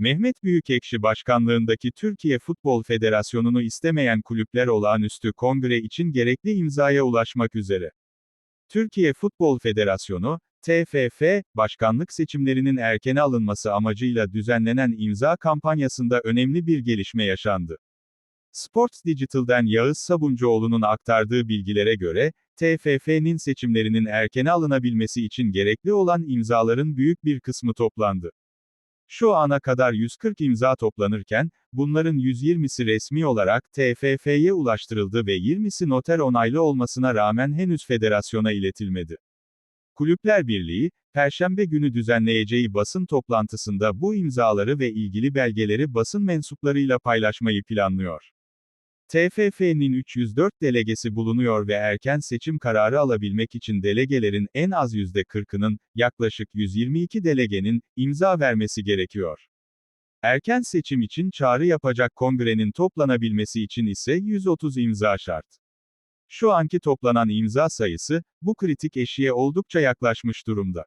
Mehmet Büyükekşi başkanlığındaki Türkiye Futbol Federasyonu'nu istemeyen kulüpler olağanüstü kongre için gerekli imzaya ulaşmak üzere. Türkiye Futbol Federasyonu, TFF, başkanlık seçimlerinin erkene alınması amacıyla düzenlenen imza kampanyasında önemli bir gelişme yaşandı. Sports Digital'den Yağız Sabuncuoğlu'nun aktardığı bilgilere göre, TFF'nin seçimlerinin erkene alınabilmesi için gerekli olan imzaların büyük bir kısmı toplandı. Şu ana kadar 140 imza toplanırken, bunların 120'si resmi olarak TFF'ye ulaştırıldı ve 20'si noter onaylı olmasına rağmen henüz federasyona iletilmedi. Kulüpler Birliği, Perşembe günü düzenleyeceği basın toplantısında bu imzaları ve ilgili belgeleri basın mensuplarıyla paylaşmayı planlıyor. TFF'nin 304 delegesi bulunuyor ve erken seçim kararı alabilmek için delegelerin en az %40'ının, yaklaşık 122 delegenin, imza vermesi gerekiyor. Erken seçim için çağrı yapacak kongrenin toplanabilmesi için ise 130 imza şart. Şu anki toplanan imza sayısı, bu kritik eşiğe oldukça yaklaşmış durumda.